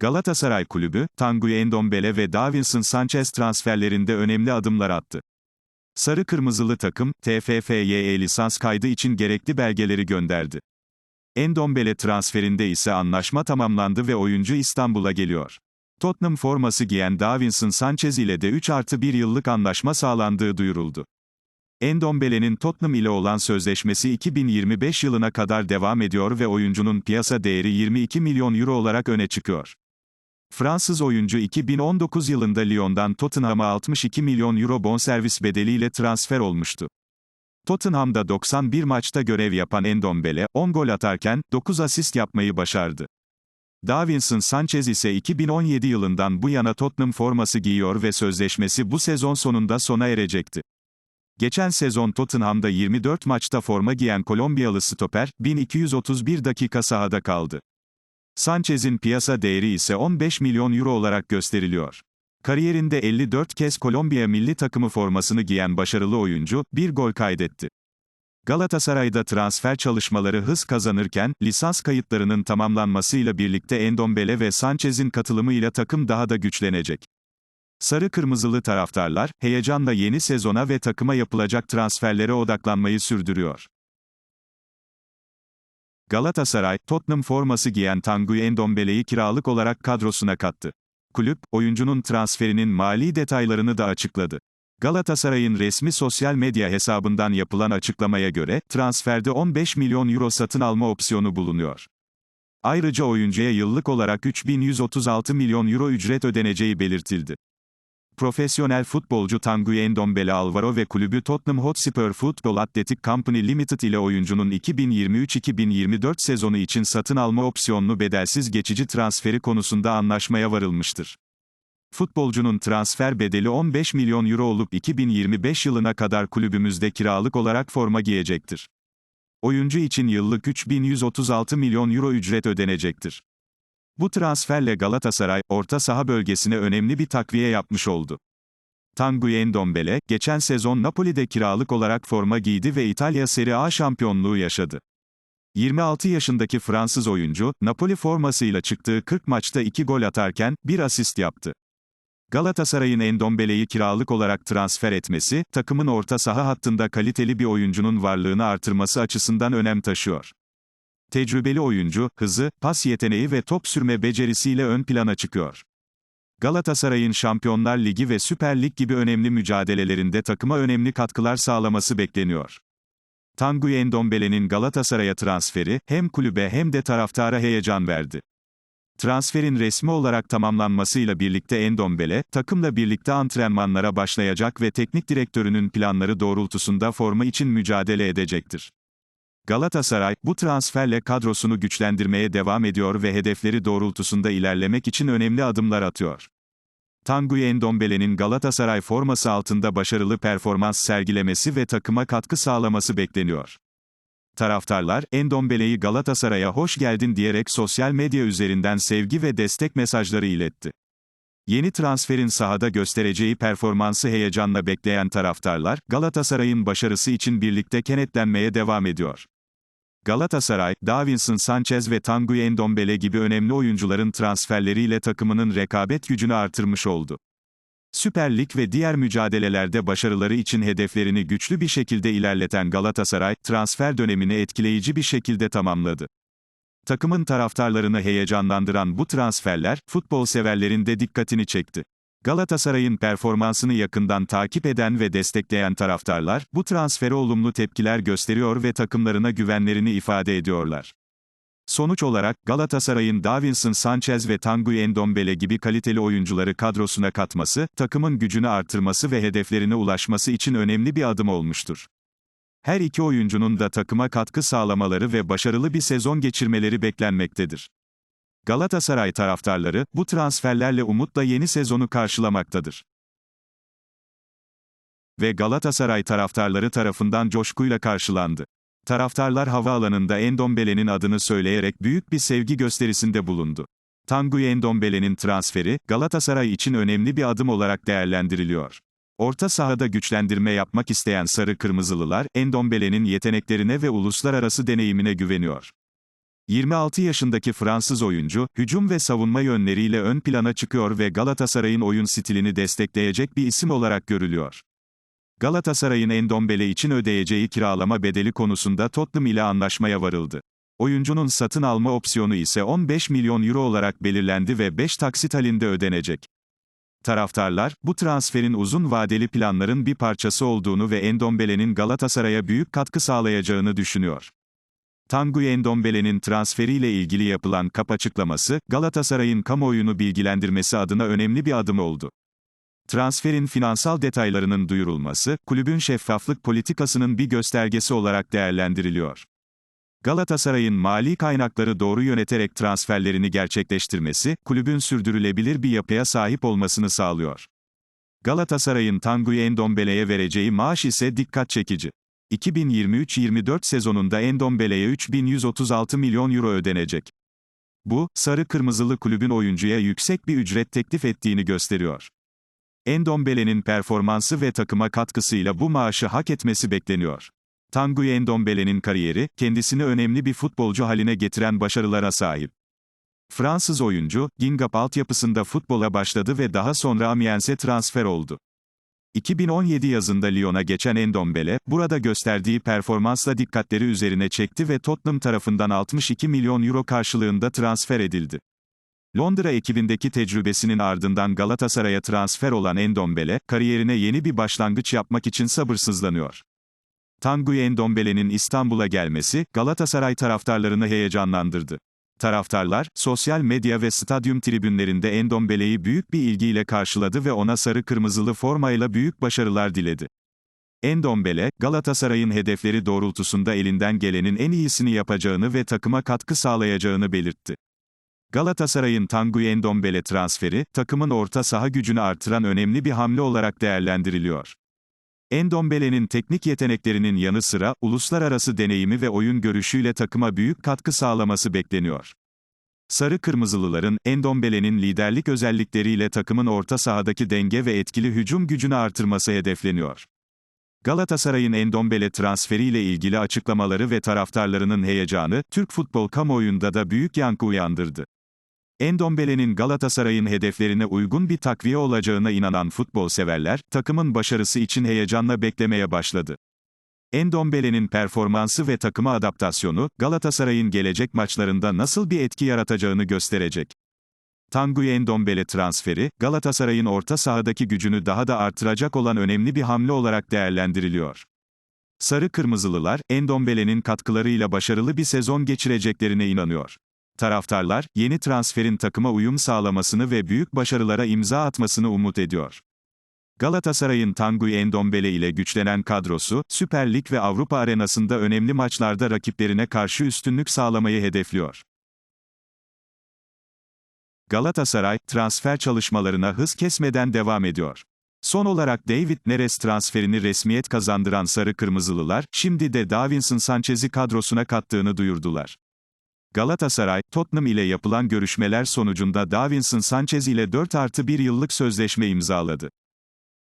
Galatasaray Kulübü, Tanguy Endombele ve Davinson Sanchez transferlerinde önemli adımlar attı. Sarı Kırmızılı takım, TFFYE lisans kaydı için gerekli belgeleri gönderdi. Endombele transferinde ise anlaşma tamamlandı ve oyuncu İstanbul'a geliyor. Tottenham forması giyen Davinson Sanchez ile de 3 artı 1 yıllık anlaşma sağlandığı duyuruldu. Endombele'nin Tottenham ile olan sözleşmesi 2025 yılına kadar devam ediyor ve oyuncunun piyasa değeri 22 milyon euro olarak öne çıkıyor. Fransız oyuncu 2019 yılında Lyon'dan Tottenham'a 62 milyon euro bonservis bedeliyle transfer olmuştu. Tottenham'da 91 maçta görev yapan Endombele, 10 gol atarken, 9 asist yapmayı başardı. Davinson Sanchez ise 2017 yılından bu yana Tottenham forması giyiyor ve sözleşmesi bu sezon sonunda sona erecekti. Geçen sezon Tottenham'da 24 maçta forma giyen Kolombiyalı stoper, 1231 dakika sahada kaldı. Sanchez'in piyasa değeri ise 15 milyon euro olarak gösteriliyor. Kariyerinde 54 kez Kolombiya milli takımı formasını giyen başarılı oyuncu, bir gol kaydetti. Galatasaray'da transfer çalışmaları hız kazanırken, lisans kayıtlarının tamamlanmasıyla birlikte Endombele ve Sanchez'in katılımıyla takım daha da güçlenecek. Sarı kırmızılı taraftarlar, heyecanla yeni sezona ve takıma yapılacak transferlere odaklanmayı sürdürüyor. Galatasaray, Tottenham forması giyen Tanguy Endombele'yi kiralık olarak kadrosuna kattı. Kulüp, oyuncunun transferinin mali detaylarını da açıkladı. Galatasaray'ın resmi sosyal medya hesabından yapılan açıklamaya göre, transferde 15 milyon euro satın alma opsiyonu bulunuyor. Ayrıca oyuncuya yıllık olarak 3136 milyon euro ücret ödeneceği belirtildi. Profesyonel futbolcu Tanguy Endombele Alvaro ve kulübü Tottenham Hotspur Football Athletic Company Limited ile oyuncunun 2023-2024 sezonu için satın alma opsiyonlu bedelsiz geçici transferi konusunda anlaşmaya varılmıştır. Futbolcunun transfer bedeli 15 milyon euro olup 2025 yılına kadar kulübümüzde kiralık olarak forma giyecektir. Oyuncu için yıllık 3136 milyon euro ücret ödenecektir. Bu transferle Galatasaray, orta saha bölgesine önemli bir takviye yapmış oldu. Tanguy Endombele, geçen sezon Napoli'de kiralık olarak forma giydi ve İtalya Serie A şampiyonluğu yaşadı. 26 yaşındaki Fransız oyuncu, Napoli formasıyla çıktığı 40 maçta 2 gol atarken, 1 asist yaptı. Galatasaray'ın Endombele'yi kiralık olarak transfer etmesi, takımın orta saha hattında kaliteli bir oyuncunun varlığını artırması açısından önem taşıyor. Tecrübeli oyuncu, hızı, pas yeteneği ve top sürme becerisiyle ön plana çıkıyor. Galatasaray'ın Şampiyonlar Ligi ve Süper Lig gibi önemli mücadelelerinde takıma önemli katkılar sağlaması bekleniyor. Tanguy Endombele'nin Galatasaray'a transferi, hem kulübe hem de taraftara heyecan verdi. Transferin resmi olarak tamamlanmasıyla birlikte Endombele, takımla birlikte antrenmanlara başlayacak ve teknik direktörünün planları doğrultusunda forma için mücadele edecektir. Galatasaray, bu transferle kadrosunu güçlendirmeye devam ediyor ve hedefleri doğrultusunda ilerlemek için önemli adımlar atıyor. Tanguy Endombele'nin Galatasaray forması altında başarılı performans sergilemesi ve takıma katkı sağlaması bekleniyor. Taraftarlar, Endombele'yi Galatasaray'a hoş geldin diyerek sosyal medya üzerinden sevgi ve destek mesajları iletti. Yeni transferin sahada göstereceği performansı heyecanla bekleyen taraftarlar, Galatasaray'ın başarısı için birlikte kenetlenmeye devam ediyor. Galatasaray, Davinson Sanchez ve Tanguy Endombele gibi önemli oyuncuların transferleriyle takımının rekabet gücünü artırmış oldu. Süper Lig ve diğer mücadelelerde başarıları için hedeflerini güçlü bir şekilde ilerleten Galatasaray, transfer dönemini etkileyici bir şekilde tamamladı. Takımın taraftarlarını heyecanlandıran bu transferler, futbol severlerin de dikkatini çekti. Galatasaray'ın performansını yakından takip eden ve destekleyen taraftarlar, bu transfere olumlu tepkiler gösteriyor ve takımlarına güvenlerini ifade ediyorlar. Sonuç olarak, Galatasaray'ın Davinson Sanchez ve Tanguy Endombele gibi kaliteli oyuncuları kadrosuna katması, takımın gücünü artırması ve hedeflerine ulaşması için önemli bir adım olmuştur. Her iki oyuncunun da takıma katkı sağlamaları ve başarılı bir sezon geçirmeleri beklenmektedir. Galatasaray taraftarları, bu transferlerle umutla yeni sezonu karşılamaktadır. Ve Galatasaray taraftarları tarafından coşkuyla karşılandı. Taraftarlar havaalanında Endombele'nin adını söyleyerek büyük bir sevgi gösterisinde bulundu. Tanguy Endombele'nin transferi, Galatasaray için önemli bir adım olarak değerlendiriliyor. Orta sahada güçlendirme yapmak isteyen Sarı Kırmızılılar, Endombele'nin yeteneklerine ve uluslararası deneyimine güveniyor. 26 yaşındaki Fransız oyuncu, hücum ve savunma yönleriyle ön plana çıkıyor ve Galatasaray'ın oyun stilini destekleyecek bir isim olarak görülüyor. Galatasaray'ın Endombele için ödeyeceği kiralama bedeli konusunda Tottenham ile anlaşmaya varıldı. Oyuncunun satın alma opsiyonu ise 15 milyon euro olarak belirlendi ve 5 taksit halinde ödenecek. Taraftarlar, bu transferin uzun vadeli planların bir parçası olduğunu ve Endombele'nin Galatasaray'a büyük katkı sağlayacağını düşünüyor. Tanguy Endombele'nin transferiyle ilgili yapılan kap açıklaması, Galatasaray'ın kamuoyunu bilgilendirmesi adına önemli bir adım oldu. Transferin finansal detaylarının duyurulması, kulübün şeffaflık politikasının bir göstergesi olarak değerlendiriliyor. Galatasaray'ın mali kaynakları doğru yöneterek transferlerini gerçekleştirmesi, kulübün sürdürülebilir bir yapıya sahip olmasını sağlıyor. Galatasaray'ın Tanguy Endombele'ye vereceği maaş ise dikkat çekici. 2023-24 sezonunda Endombele'ye 3136 milyon euro ödenecek. Bu, sarı kırmızılı kulübün oyuncuya yüksek bir ücret teklif ettiğini gösteriyor. Endombele'nin performansı ve takıma katkısıyla bu maaşı hak etmesi bekleniyor. Tanguy Endombele'nin kariyeri, kendisini önemli bir futbolcu haline getiren başarılara sahip. Fransız oyuncu, Gingap altyapısında futbola başladı ve daha sonra Amiens'e transfer oldu. 2017 yazında Lyon'a geçen Endombele, burada gösterdiği performansla dikkatleri üzerine çekti ve Tottenham tarafından 62 milyon euro karşılığında transfer edildi. Londra ekibindeki tecrübesinin ardından Galatasaray'a transfer olan Endombele, kariyerine yeni bir başlangıç yapmak için sabırsızlanıyor. Tanguy Endombele'nin İstanbul'a gelmesi, Galatasaray taraftarlarını heyecanlandırdı. Taraftarlar, sosyal medya ve stadyum tribünlerinde Endombele'yi büyük bir ilgiyle karşıladı ve ona sarı kırmızılı formayla büyük başarılar diledi. Endombele, Galatasaray'ın hedefleri doğrultusunda elinden gelenin en iyisini yapacağını ve takıma katkı sağlayacağını belirtti. Galatasaray'ın Tanguy Endombele transferi, takımın orta saha gücünü artıran önemli bir hamle olarak değerlendiriliyor. Endombele'nin teknik yeteneklerinin yanı sıra, uluslararası deneyimi ve oyun görüşüyle takıma büyük katkı sağlaması bekleniyor. Sarı Kırmızılıların, Endombele'nin liderlik özellikleriyle takımın orta sahadaki denge ve etkili hücum gücünü artırması hedefleniyor. Galatasaray'ın Endombele transferiyle ilgili açıklamaları ve taraftarlarının heyecanı, Türk futbol kamuoyunda da büyük yankı uyandırdı. Endombele'nin Galatasaray'ın hedeflerine uygun bir takviye olacağına inanan futbol severler, takımın başarısı için heyecanla beklemeye başladı. Endombele'nin performansı ve takıma adaptasyonu, Galatasaray'ın gelecek maçlarında nasıl bir etki yaratacağını gösterecek. Tanguy Endombele transferi, Galatasaray'ın orta sahadaki gücünü daha da artıracak olan önemli bir hamle olarak değerlendiriliyor. Sarı Kırmızılılar, Endombele'nin katkılarıyla başarılı bir sezon geçireceklerine inanıyor. Taraftarlar, yeni transferin takıma uyum sağlamasını ve büyük başarılara imza atmasını umut ediyor. Galatasaray'ın Tanguy Endombele ile güçlenen kadrosu, Süper Lig ve Avrupa arenasında önemli maçlarda rakiplerine karşı üstünlük sağlamayı hedefliyor. Galatasaray, transfer çalışmalarına hız kesmeden devam ediyor. Son olarak David Neres transferini resmiyet kazandıran Sarı Kırmızılılar, şimdi de Davinson Sanchez'i kadrosuna kattığını duyurdular. Galatasaray, Tottenham ile yapılan görüşmeler sonucunda Davinson Sanchez ile 4 artı 1 yıllık sözleşme imzaladı.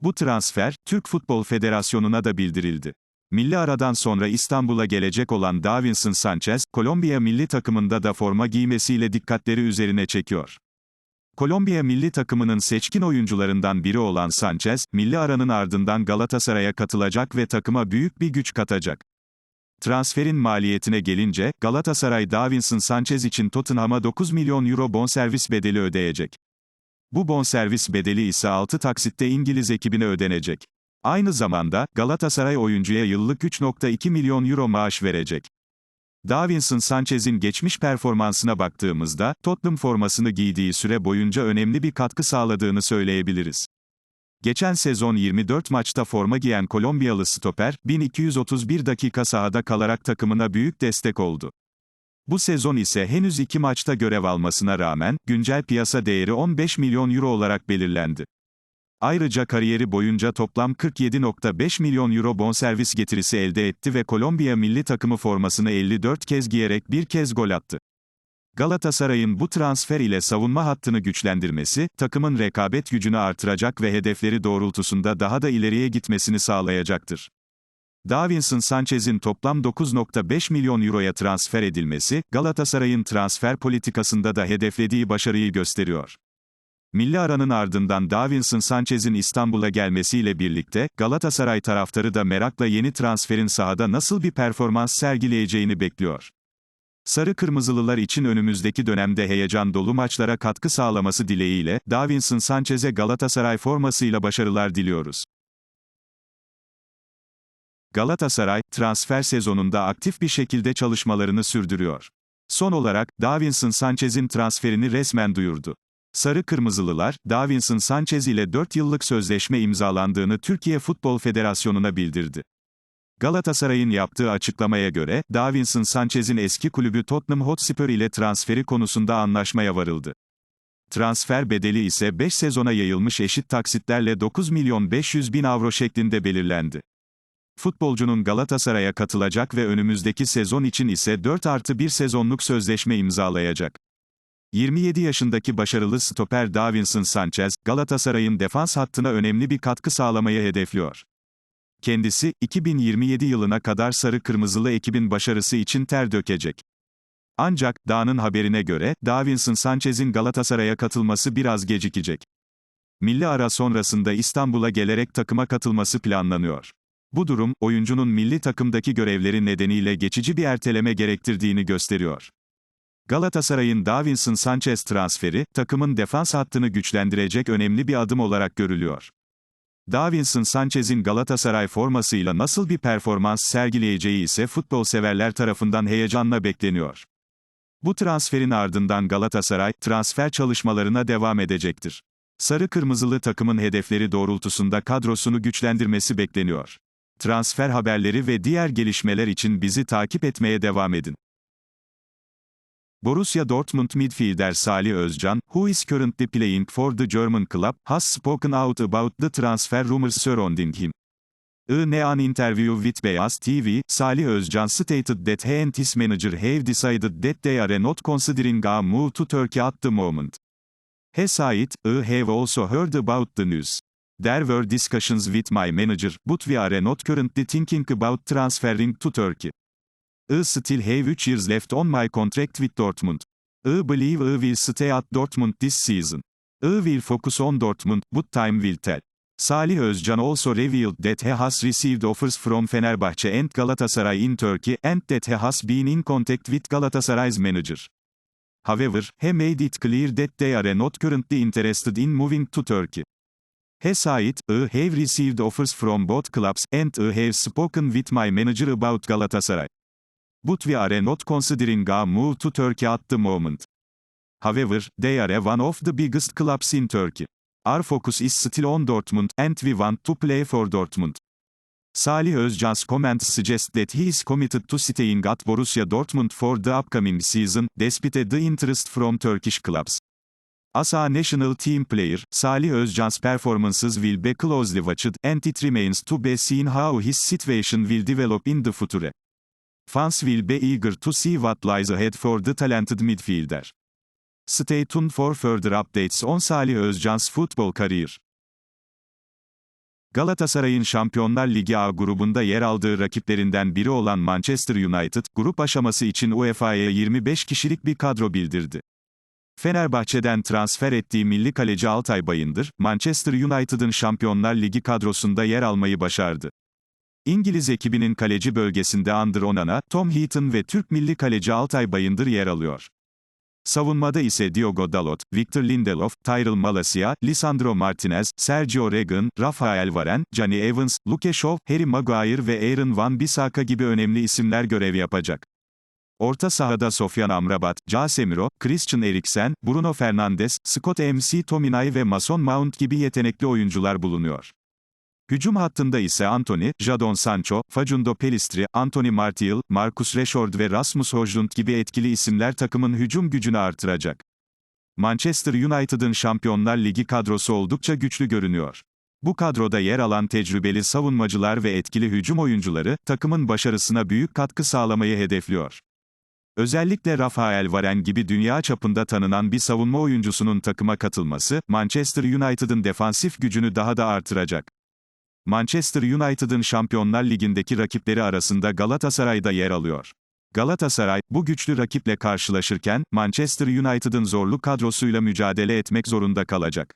Bu transfer, Türk Futbol Federasyonu'na da bildirildi. Milli aradan sonra İstanbul'a gelecek olan Davinson Sanchez, Kolombiya milli takımında da forma giymesiyle dikkatleri üzerine çekiyor. Kolombiya milli takımının seçkin oyuncularından biri olan Sanchez, milli aranın ardından Galatasaray'a katılacak ve takıma büyük bir güç katacak. Transferin maliyetine gelince, Galatasaray Davinson Sanchez için Tottenham'a 9 milyon euro bonservis bedeli ödeyecek. Bu bonservis bedeli ise 6 taksitte İngiliz ekibine ödenecek. Aynı zamanda, Galatasaray oyuncuya yıllık 3.2 milyon euro maaş verecek. Davinson Sanchez'in geçmiş performansına baktığımızda, Tottenham formasını giydiği süre boyunca önemli bir katkı sağladığını söyleyebiliriz. Geçen sezon 24 maçta forma giyen Kolombiyalı stoper, 1231 dakika sahada kalarak takımına büyük destek oldu. Bu sezon ise henüz iki maçta görev almasına rağmen, güncel piyasa değeri 15 milyon euro olarak belirlendi. Ayrıca kariyeri boyunca toplam 47.5 milyon euro bonservis getirisi elde etti ve Kolombiya milli takımı formasını 54 kez giyerek bir kez gol attı. Galatasaray'ın bu transfer ile savunma hattını güçlendirmesi, takımın rekabet gücünü artıracak ve hedefleri doğrultusunda daha da ileriye gitmesini sağlayacaktır. Davinson Sanchez'in toplam 9.5 milyon euroya transfer edilmesi, Galatasaray'ın transfer politikasında da hedeflediği başarıyı gösteriyor. Milli aranın ardından Davinson Sanchez'in İstanbul'a gelmesiyle birlikte, Galatasaray taraftarı da merakla yeni transferin sahada nasıl bir performans sergileyeceğini bekliyor. Sarı Kırmızılılar için önümüzdeki dönemde heyecan dolu maçlara katkı sağlaması dileğiyle, Davinson Sanchez'e Galatasaray formasıyla başarılar diliyoruz. Galatasaray, transfer sezonunda aktif bir şekilde çalışmalarını sürdürüyor. Son olarak, Davinson Sanchez'in transferini resmen duyurdu. Sarı Kırmızılılar, Davinson Sanchez ile 4 yıllık sözleşme imzalandığını Türkiye Futbol Federasyonu'na bildirdi. Galatasaray'ın yaptığı açıklamaya göre, Davinson Sanchez'in eski kulübü Tottenham Hotspur ile transferi konusunda anlaşmaya varıldı. Transfer bedeli ise 5 sezona yayılmış eşit taksitlerle 9 milyon 500 bin avro şeklinde belirlendi. Futbolcunun Galatasaray'a katılacak ve önümüzdeki sezon için ise 4 artı 1 sezonluk sözleşme imzalayacak. 27 yaşındaki başarılı stoper Davinson Sanchez, Galatasaray'ın defans hattına önemli bir katkı sağlamayı hedefliyor. Kendisi, 2027 yılına kadar sarı kırmızılı ekibin başarısı için ter dökecek. Ancak, Dağ'ın haberine göre, Davinson Sanchez'in Galatasaray'a katılması biraz gecikecek. Milli ara sonrasında İstanbul'a gelerek takıma katılması planlanıyor. Bu durum, oyuncunun milli takımdaki görevleri nedeniyle geçici bir erteleme gerektirdiğini gösteriyor. Galatasaray'ın Davinson Sanchez transferi, takımın defans hattını güçlendirecek önemli bir adım olarak görülüyor. Davinson Sanchez'in Galatasaray formasıyla nasıl bir performans sergileyeceği ise futbol severler tarafından heyecanla bekleniyor. Bu transferin ardından Galatasaray, transfer çalışmalarına devam edecektir. Sarı Kırmızılı takımın hedefleri doğrultusunda kadrosunu güçlendirmesi bekleniyor. Transfer haberleri ve diğer gelişmeler için bizi takip etmeye devam edin. Borussia Dortmund midfielder Salih Özcan, who is currently playing for the German club, has spoken out about the transfer rumors surrounding him. In an interview with Beyaz TV, Salih Özcan stated that he and his manager have decided that they are not considering a move to Turkey at the moment. He said, I have also heard about the news. There were discussions with my manager, but we are not currently thinking about transferring to Turkey. I still have 3 years left on my contract with Dortmund. I believe I will stay at Dortmund this season. I will focus on Dortmund, but time will tell. Salih Özcan also revealed that he has received offers from Fenerbahçe and Galatasaray in Turkey, and that he has been in contact with Galatasaray's manager. However, he made it clear that they are not currently interested in moving to Turkey. He said, I have received offers from both clubs, and I have spoken with my manager about Galatasaray. But we are not considering a move to Turkey at the moment. However, they are one of the biggest clubs in Turkey. Our focus is still on Dortmund, and we want to play for Dortmund. Salih Özcan's comments suggest that he is committed to staying at Borussia Dortmund for the upcoming season, despite the interest from Turkish clubs. As a national team player, Salih Özcan's performances will be closely watched, and it remains to be seen how his situation will develop in the future. Fans will be eager to see what lies ahead for the talented midfielder. Stay tuned for further updates on Salih Özcan's football career. Galatasaray'ın Şampiyonlar Ligi A grubunda yer aldığı rakiplerinden biri olan Manchester United, grup aşaması için UEFA'ya 25 kişilik bir kadro bildirdi. Fenerbahçe'den transfer ettiği milli kaleci Altay Bayındır, Manchester United'ın Şampiyonlar Ligi kadrosunda yer almayı başardı. İngiliz ekibinin kaleci bölgesinde Under Onana, Tom Heaton ve Türk milli kaleci Altay Bayındır yer alıyor. Savunmada ise Diogo Dalot, Victor Lindelof, Tyrell Malacia, Lisandro Martinez, Sergio Reguilon, Rafael Varane, Johnny Evans, Luke Shaw, Harry Maguire ve Aaron Van Bissaka gibi önemli isimler görev yapacak. Orta sahada Sofyan Amrabat, Casemiro, Christian Eriksen, Bruno Fernandes, Scott McTominay ve Mason Mount gibi yetenekli oyuncular bulunuyor. Hücum hattında ise Anthony, Jadon Sancho, Facundo Pellistri, Anthony Martial, Marcus Rashford ve Rasmus Højlund gibi etkili isimler takımın hücum gücünü artıracak. Manchester United'ın Şampiyonlar Ligi kadrosu oldukça güçlü görünüyor. Bu kadroda yer alan tecrübeli savunmacılar ve etkili hücum oyuncuları, takımın başarısına büyük katkı sağlamayı hedefliyor. Özellikle Rafael Varane gibi dünya çapında tanınan bir savunma oyuncusunun takıma katılması, Manchester United'ın defansif gücünü daha da artıracak. Manchester United'ın Şampiyonlar Ligi'ndeki rakipleri arasında Galatasaray da yer alıyor. Galatasaray, bu güçlü rakiple karşılaşırken, Manchester United'ın zorlu kadrosuyla mücadele etmek zorunda kalacak.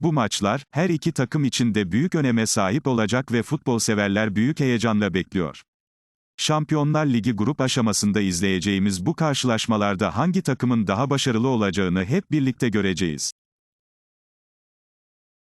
Bu maçlar, her iki takım için de büyük öneme sahip olacak ve futbol severler büyük heyecanla bekliyor. Şampiyonlar Ligi grup aşamasında izleyeceğimiz bu karşılaşmalarda hangi takımın daha başarılı olacağını hep birlikte göreceğiz.